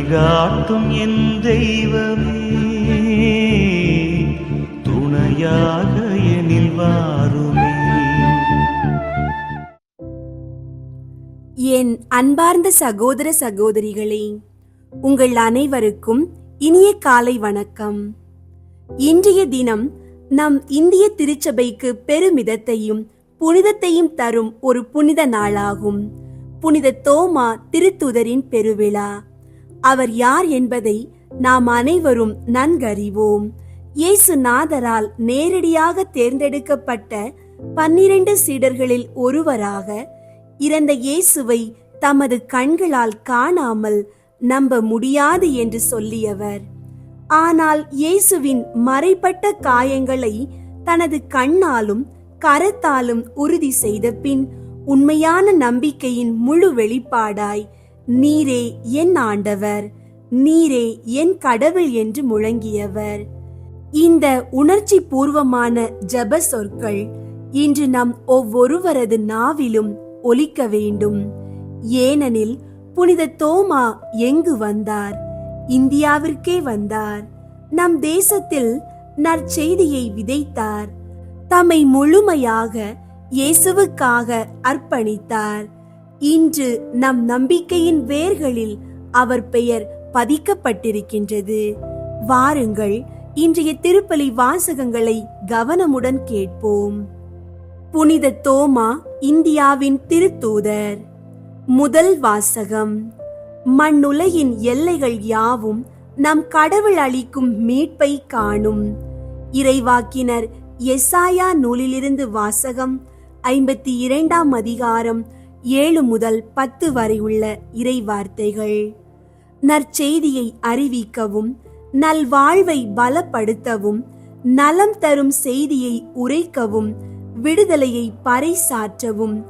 வழிகாட்டும் என் தெய்வமே. துணையாக எனில் வாருமே. என் அன்பார்ந்த சகோதர சகோதரிகளே உங்கள் அனைவருக்கும் இனிய காலை வணக்கம். இன்றைய தினம் நம் இந்திய திருச்சபைக்கு பெருமிதத்தையும் புனிதத்தையும் தரும் ஒரு புனித நாளாகும். புனித தோமா திருத்துதரின் பெருவிழா. அவர் யார் என்பதை நாம் அனைவரும் நன்கறிவோம். இயேசு நாதரால் நேரடியாக தேர்ந்தெடுக்கப்பட்ட பன்னிரண்டு சீடர்களில் ஒருவராக இறந்த இயேசுவை தமது கண்களால் காணாமல் நம்ப முடியாது என்று சொல்லியவர். ஆனால் இயேசுவின் மறைப்பட்ட காயங்களை தனது கண்ணாலும் கரத்தாலும் உறுதி செய்த பின் உண்மையான நம்பிக்கையின் முழு வெளிப்பாடாய் நீரே என் ஆண்டவர் நீரே என் கடவுள் என்று முழங்கியவர். இந்த உணர்ச்சி பூர்வமான ஜெப சொற்கள் இன்று நம் ஒவ்வொருவரது நாவிலும் ஒலிக்க வேண்டும். ஏனெனில் புனித தோமா எங்கு வந்தார்? இந்தியாவிற்கே வந்தார். நம் தேசத்தில் நற்செய்தியை விதைத்தார். தம்மை முழுமையாக இயேசுவுக்காக அர்ப்பணித்தார். இன்று நம் நம்பிக்கையின் வேர்களில் அவர் பெயர் பதிக்கப்பட்டிருக்கின்றது. வாருங்கள் இன்றைய திருப்பலி வாசகங்களை கவனமுடன் கேட்போம். புனித தோமா இந்தியாவின் திருத்தூதர். முதல் வாசகம். மண்ணுலகின் எல்லைகள் யாவும் நம் கடவுள் அளிக்கும் மீட்பை காணும். இறைவாக்கினர் எஸ்ஆயா நூலிலிருந்து வாசகம் ஐம்பத்தி இரண்டாம் அதிகாரம் ஏழு முதல் பத்து வரை உள்ள இறைவார்த்தைகள். நற்செய்தியை அறிவிக்கவும் நல்வாழ்வை பலப்படுத்தவும் நலம் தரும் செய்தியை உரைக்கவும் விடுதலையை பறைசாற்றவும்.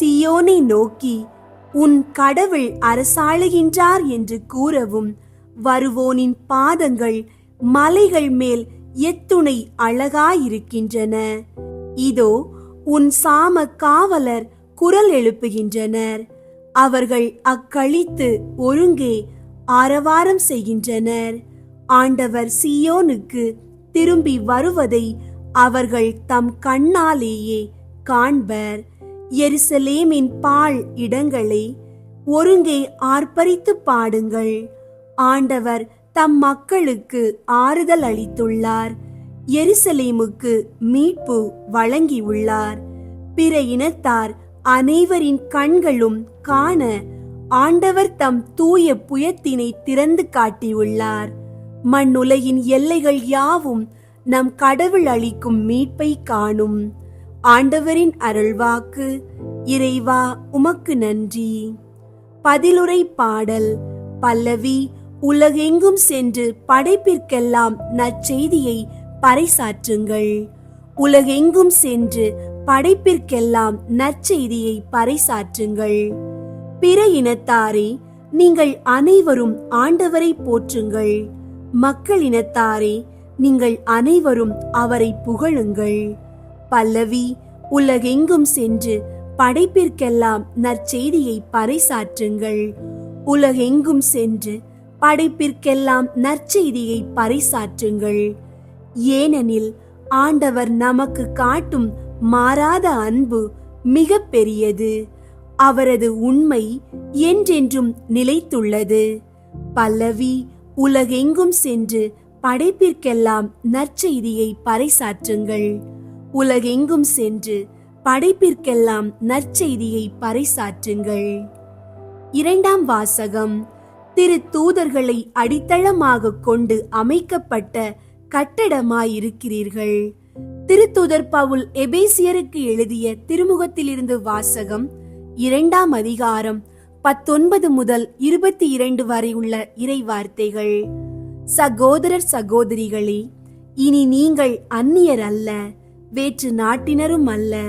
சியோனை நோக்கி உன் கடவுள் அரசாளுகின்றார் என்று கூறவும் வருவோனின் பாதங்கள் மலைகள் மேல் எத்துணை அழகாயிருக்கின்றன. இதோ உன் சாம காவலர் குரல் எழுப்புகின்றனர். அவர்கள் அக்களித்து ஒருங்கே ஆரவாரம் செய்கின்றனர். ஆண்டவர் சியோனுக்கு திரும்பி வருவதை அவர்கள் தம் கண்ணாலேயே காண்பர். எருசலேமின் பால் இடங்களை ஒருங்கே ஆர்ப்பரித்து பாடுங்கள். ஆண்டவர் தம் மக்களுக்கு ஆறுதல் அளித்துள்ளார். எருசலேமுக்கு மீட்பு வழங்கியுள்ளார். பிற இனத்தார் அனைவரின் கண்களும் காண ஆண்டவர் தம் தூய புயத்தினை திறந்து காட்டியுள்ளார். மண்ணுலகின் எல்லைகள் யாவும் நம் கடவுள் அளிக்கும் மீட்பை காணும். ஆண்டவரின் அருள்வாக்கு இறைவா உமக்கு நன்றி. பதிலுரை பாடல் பல்லவி உலகெங்கும் சென்று படைப்பிற்கெல்லாம் நற்செய்தியை பறைசாற்றுங்கள். உலகெங்கும் சென்று படைப்பிற்கெல்லாம் நற்செய்தியை பறைசாற்றுங்கள். பிற இனத்தாரே நீங்கள் அனைவரும் ஆண்டவரை போற்றுங்கள். மக்கள் இனத்தாரே நீங்கள் அனைவரும் அவரை புகழுங்கள். பல்லவி உலகெங்கும் சென்று படைப்பிற்கெல்லாம் நற்செய்தியை பறைசாற்றுங்கள். உலகெங்கும் சென்று படைப்பிற்கெல்லாம் நற்செய்தியை பறைசாற்றுங்கள். ஏனெனில் ஆண்டவர் நமக்கு காட்டும் மாறாத அன்பு மிக பெரியது அவரது உண்மை என்றென்றும் நிலைத்துள்ளது. பல்லவி உலகெங்கும் சென்று படைப்பிற்கெல்லாம் நற்செய்தியை பறைசாற்றுங்கள். உலகெங்கும் சென்று படைப்பிற்கெல்லாம் நற்செய்தியை பறைசாற்றுங்கள். இரண்டாம் வாசகம். திரு தூதர்களை அடித்தளமாக கொண்டு அமைக்கப்பட்ட கட்டடமாயிருக்கிறீர்கள். திருத்தூதர் பவுல் எபேசியருக்கு எழுதிய திருமுகத்திலிருந்து வாசகம் இரண்டாம் அதிகாரம் பத்தொன்பது முதல் இருபத்தி இரண்டு வரை உள்ள இறை வார்த்தைகள் சகோதரர் சகோதரிகளே இனி நீங்கள் அந்நியர் அல்ல வேற்று நாட்டினரும் அல்ல.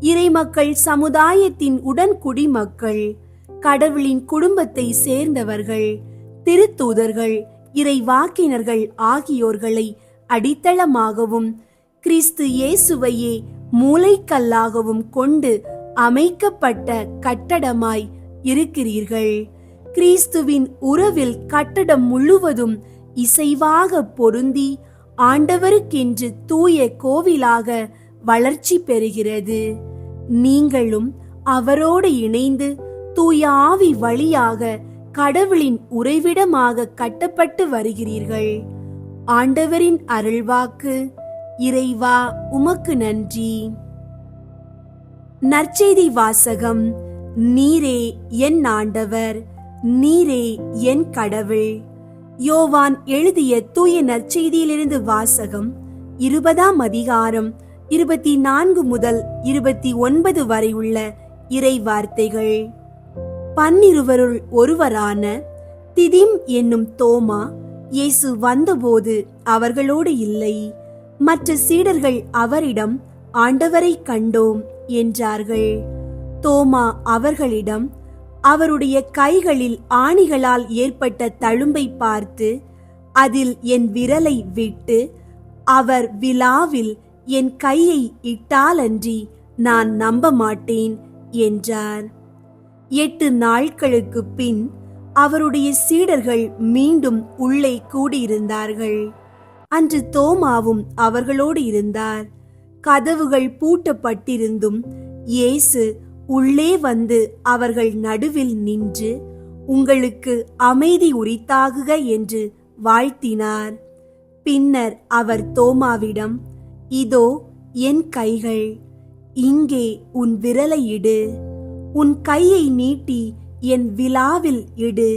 இறைமக்கள் சமுதாயத்தின் உடன் குடிமக்கள் கடவுளின் குடும்பத்தை சேர்ந்தவர்கள் திருத்தூதர்கள் இறைவாக்கினர்கள் ஆகியோர்களை அடித்தளமாகவும் கிறிஸ்து இயேசுவையே மூளைக்கல்லாகவும் கொண்டு அமைக்கப்பட்ட கட்டடமாய் இருக்கிறீர்கள். கிறிஸ்துவின் உறவில் கட்டடம் முழுவதும் இசைவாக பொருந்தி ஆண்டவருக்கென்று தூய கோவிலாக வளர்ச்சி பெறுகிறது. நீங்களும் அவரோடு இணைந்து தூய ஆவி வழியாக கடவுளின் உறைவிடமாக கட்டப்பட்டு வருகிறீர்கள். ஆண்டவரின் அருள்வாக்கு இறைவா உமக்கு நன்றி. நற்செய்தி வாசகம் நீரே என் ஆண்டவர் நீரே என் கடவுள் யோவான் எழுதிய தூய நற்செய்தியிலிருந்து வாசகம் இருபதாம் அதிகாரம் இருபத்தி நான்கு முதல் இருபத்தி ஒன்பது வரை உள்ள இறை வார்த்தைகள் பன்னிருவருள் ஒருவரான திதிம் என்னும் தோமா இயேசு வந்தபோது அவர்களோடு இல்லை. மற்ற சீடர்கள் அவரிடம் ஆண்டவரை கண்டோம் என்றார்கள். தோமா அவர்களிடம் அவருடைய கைகளில் ஆணிகளால் ஏற்பட்ட தழும்பை பார்த்து அதில் என் விரலை விட்டு அவர் விழாவில் என் கையை இட்டாலன்றி நான் நம்ப மாட்டேன் என்றார். எட்டு நாட்களுக்கு பின் அவருடைய சீடர்கள் மீண்டும் உள்ளே கூடியிருந்தார்கள். அன்று தோமாவும் அவர்களோடு இருந்தார். கதவுகள் பூட்டப்பட்டிருந்தும் இயேசு உள்ளே வந்து அவர்கள் நடுவில் நின்று உங்களுக்கு அமைதி உரித்தாகுக என்று வாழ்த்தினார். பின்னர் அவர் தோமாவிடம் இதோ என் கைகள் இங்கே உன் விரலை இடு. உன் கையை நீட்டி என் விழாவில் இடு.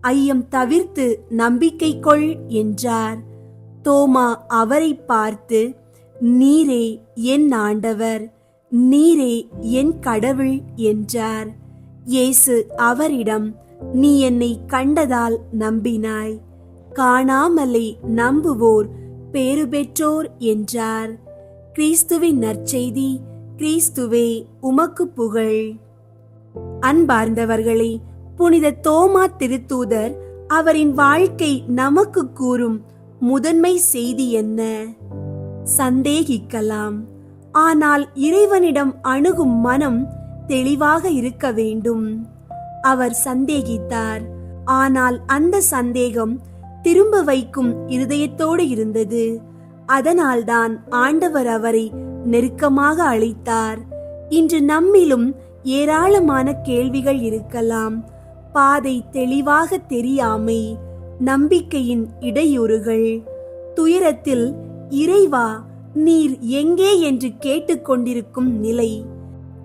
ஐயம் தவிர்த்து நம்பிக்கை கொள் என்றார். தோமா அவரை பார்த்து நீரே என் ஆண்டவர் நீரே என் கடவுள் என்றார். இயேசு அவரிடம் நீ என்னை கண்டதால் நம்பினாய் காணாமலே நம்புவோர் பேறு பெற்றோர் என்றார். கிறிஸ்துவின் நற்செய்தி கிறிஸ்துவே உமக்கு புகழ். அன்பார்ந்தவர்களே புனித தோமா திருத்தூதர் அவரின் வாழ்க்கை நமக்கு கூறும் முதன்மை செய்தி என்ன? சந்தேகிக்கலாம். ஆனால் இறைவனிடம் அணுகும் மனம் தெளிவாக இருக்க வேண்டும். அவர் சந்தேகித்தார். ஆனால் அந்த சந்தேகம் திரும்ப வைக்கும் இருதயத்தோடு இருந்தது. அதனால்தான் ஆண்டவர் அவரை நெருக்கமாக அழைத்தார். இன்று நம்மிலும் ஏராளமான கேள்விகள் இருக்கலாம். பாதை தெளிவாக தெரியாமை நம்பிக்கையின் இடையூறுகள். துயரத்தில் இறைவா நீர் எங்கே? என்று கேட்டுக்கொண்டிருக்கும் நிலை.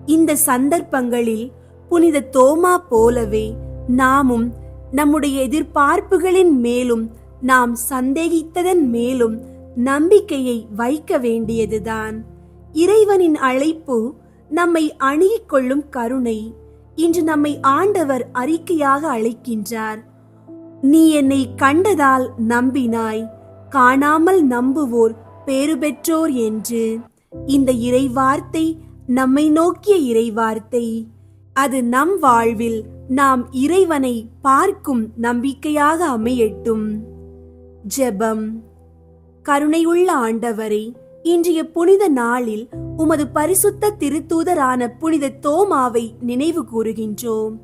இந்த சந்தர்ப்பங்களில் புனித தோமா போலவே நாமும் நம்முடைய எதிர்பார்ப்புகளின் மேலும் நாம் சந்தேகித்ததன் மேலும் நம்பிக்கையை வைக்க வேண்டியதுதான். இறைவனின் அழைப்பு நம்மை அணுகிக் கொள்ளும் கருணை. இன்று நம்மை ஆண்டவர் அறிக்கையாக அழைக்கின்றார். நீ என்னை கண்டதால் நம்பினாய். காணாமல் நம்புவோர் பேறு பெற்றோர் என்று. இந்த இறைவார்த்தை நம்மை நோக்கிய இறைவார்த்தை. அது நம் வாழ்வில் நாம் இறைவனை பார்க்கும் நம்பிக்கையாக அமையட்டும். ஜெபம். கருணையுள்ள ஆண்டவரை இன்றைய புனித நாளில் உமது பரிசுத்த திருத்தூதரான புனித தோமாவை நினைவு கூறுகின்றோம்.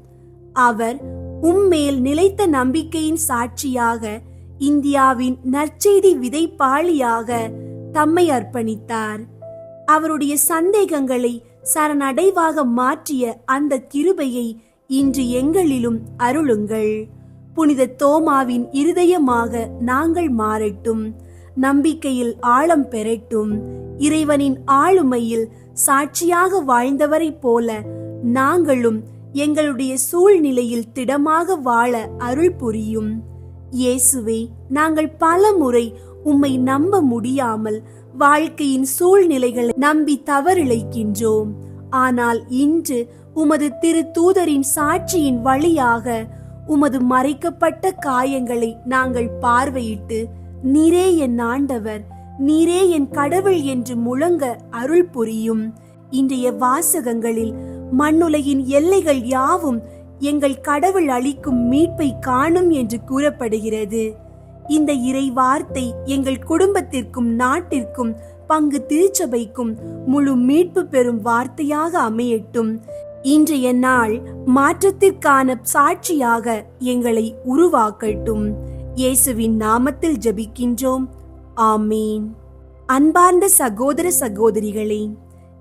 அவர் உம்மேல் நிலைத்த நம்பிக்கையின் சாட்சியாக இந்தியாவின் நற்செய்தி விதைப்பாளியாக தம்மை அர்ப்பணித்தார். அவருடைய சந்தேகங்களை சரணடைவாக மாற்றிய அந்த கிருபையை இன்று எங்களிலும் அருளுங்கள். புனித தோமாவின் இருதயமாக நாங்கள் மாறட்டும். நம்பிக்கையில் ஆழம் பெறட்டும். இறைவனின் ஆளுமையில் சாட்சியாக வாழ்ந்தவரைப் போல நாங்களும் எங்களுடைய சூழ்நிலையில் திடமாக வாழ அருள் புரியும். இயேசுவே நாங்கள் பல முறை உம்மை நம்ப முடியாமல் வாழ்க்கையின் சூழ்நிலைகளை நம்பி தவறிழைக்கின்றோம். ஆனால் இன்று உமது திரு தூதரின் சாட்சியின் வழியாக உமது மறைக்கப்பட்ட காயங்களை நாங்கள் பார்வையிட்டு நீரே என் ஆண்டவர் நீரே என் கடவுள் என்று முழங்க அருள் புரியும். இன்றைய வாசகங்களில் மண்ணுலகின் எல்லைகள் யாவும் எங்கள் கடவுள் அளிக்கும் மீட்பை காணும் என்று கூறப்படுகிறது. இந்த இறை வார்த்தை எங்கள் குடும்பத்திற்கும் நாட்டிற்கும் பங்கு திருச்சபைக்கும் முழு மீட்பு பெறும் வார்த்தையாக அமையட்டும். இன்றைய நாள் மாற்றத்திற்கான சாட்சியாக எங்களை உருவாக்கட்டும். இயேசுவின் நாமத்தில் ஜபிக்கின்றோம். ஆமீன். அன்பார்ந்த சகோதர சகோதரிகளே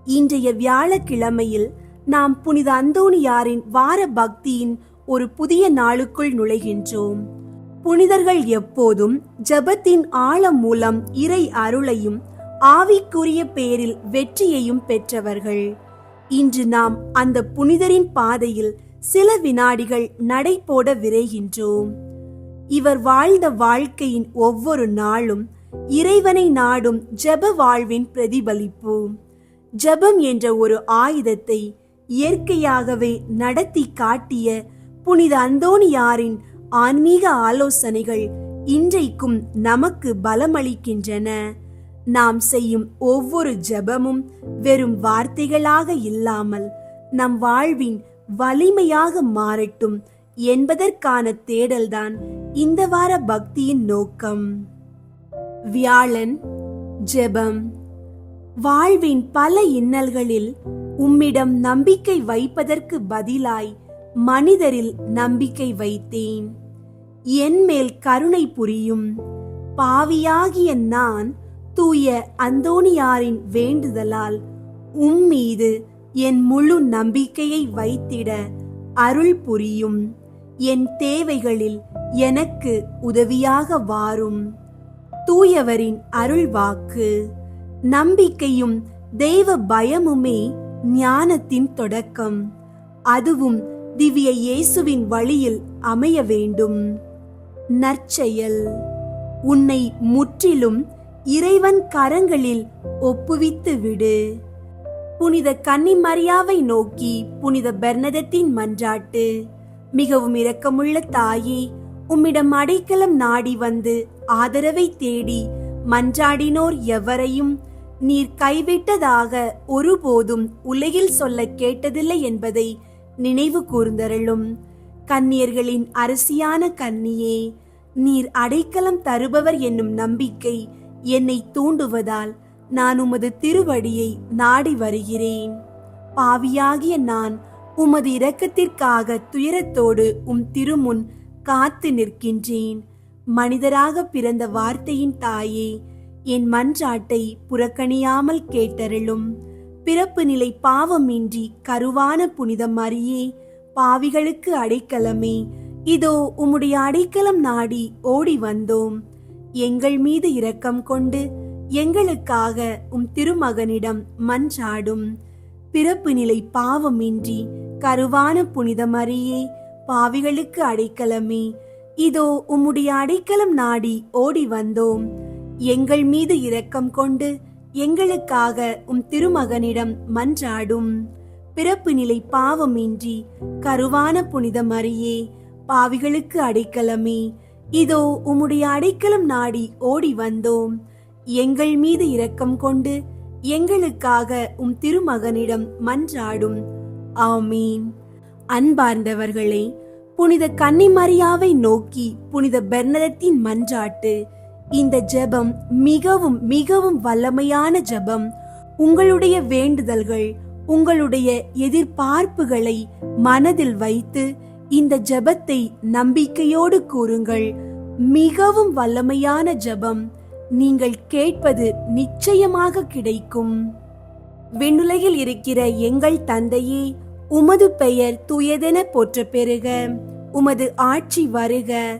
இன்றைய வியாழக்கிழமையில் நாம் புனித அந்தோணியாரின் வார பக்தியின் ஒரு புதிய நாளுக்குள் நுழைகின்றோம். புனிதர்கள் எப்போதும் ஜெபத்தின் ஆழம் மூலம் இறை அருளையும் ஆவிக்குரிய பேரில் வெற்றியையும் பெற்றவர்கள். இன்று நாம் அந்த புனிதரின் பாதையில் சில வினாடிகள் நடைபோட விரைகின்றோம். இவர் வாழ்ந்த வாழ்க்கையின் ஒவ்வொரு நாளும் இறைவனை நாடும் ஜெப வாழ்வின் பிரதிபலிப்பு. ஜபம் என்ற ஒரு ஆயுதத்தை இயற்கையாகவே நடத்தி காட்டிய புனித அந்தோணியாரின் ஆன்மீக ஆலோசனைகள் இன்றைக்கும் நமக்கு பலமளிக்கின்றன. நாம் செய்யும் ஒவ்வொரு ஜெபமும் வெறும் வார்த்தைகளாக இல்லாமல் நம் வாழ்வின் வலிமையாக மாறட்டும் என்பதற்கான தேடல்தான் இந்த வார பக்தியின் நோக்கம். வியாழன் ஜெபம். வாழ்வின் பல இன்னல்களில் உம்மிடம் நம்பிக்கை வைப்பதற்கு பதிலாய் மனிதரில் நம்பிக்கை வைத்தேன். என் மேல் கருணை புரியும். பாவியாகிய நான் தூய அந்தோணியாரின் வேண்டுதலால் உம் மீது என் முழு நம்பிக்கையை வைத்திட அருள் புரியும். என் தேவைகளில் எனக்கு உதவியாக வாரும். தூயவரின் அருள் வாக்கு நம்பிக்கையும் தெய்வ பயமுமே ஞானத்தின் தொடக்கம். அதுவும் திவ்ய இயேசுவின் வழியில் அமைய வேண்டும். நற்செயல். உன்னை முற்றிலும் இறைவன் கரங்களில் ஒப்புவித்து விடு. புனித கன்னிமரியாவை நோக்கி புனித பெர்னதத்தின் மன்றாட்டு. மிகவும் இரக்கமுள்ள தாயே உம்மிடம் அடைக்கலம் நாடி வந்து ஆதரவை தேடி மன்றாடினோர் எவரையும் நீர் கைவிட்டதாக ஒருபோதும் உலகில் சொல்ல கேட்டதில்லை என்பதை நினைவு கூர்ந்தருளும். கன்னியர்களின் அரசியான கன்னியே நீர் அடைக்கலம் தருபவர் என்னும் நம்பிக்கை என்னை தூண்டுவதால் நான் உமது திருவடியை நாடி வருகிறேன். பாவியாகிய நான் உமது இரக்கத்திற்காக துயரத்தோடு உம் திருமுன் காத்து நிற்கின்றேன். மனிதராக பிறந்த வார்த்தையின் தாயே என் மன்றாட்டை புறக்கணியாமல் கேட்டருளும். பிறப்பு நிலை பாவமின்றி கருவான புனிதம் அறியே பாவிகளுக்கு அடைக்கலமே. இதோ உம்முடைய அடைக்கலம் நாடி ஓடி வந்தோம். எங்கள் மீது இரக்கம் கொண்டு எங்களுக்காக உம் திருமகனிடம் மன்றாடும். பிறப்பு நிலை பாவமின்றி கருவான புனிதம் அறியே பாவிகளுக்கு அடைக்கலமே. இதோ உம்முடைய அடைக்கலம் நாடி ஓடி வந்தோம். எங்கள் மீது இரக்கம் கொண்டு எங்களுக்காக உம் திருமகனிடம் மன்றாடும். பிறப்பு நிலை பாவமின்றி கருவான புனித மரியே பாவிகளுக்கு அடைக்கலமே. இதோ உம்முடைய அடைக்கலம் நாடி ஓடி வந்தோம். எங்கள் மீது இரக்கம் கொண்டு எங்களுக்காக உம் திருமகனிடம் மன்றாடும். ஆமீன். அன்பார்ந்தவர்களே புனித கன்னிமரியாவை நோக்கி புனித பெர்னதத்தின் மன்றாட்டு இந்த ஜெபம் மிகவும் மிகவும் வல்லமையான ஜெபம். உங்களுடைய வேண்டுதல்கள் உங்களுடைய எதிர்பார்ப்புகளை மனதில் வைத்து இந்த ஜெபத்தை நம்பிக்கையோடு கூறுங்கள். மிகவும் வல்லமையான ஜெபம் நீங்கள் கேட்பது நிச்சயமாக கிடைக்கும். விண்ணுலகில் இருக்கிற எங்கள் தந்தையே உமது பெயர் துயதென போற்ற பெறுக உமது ஆட்சி வருக.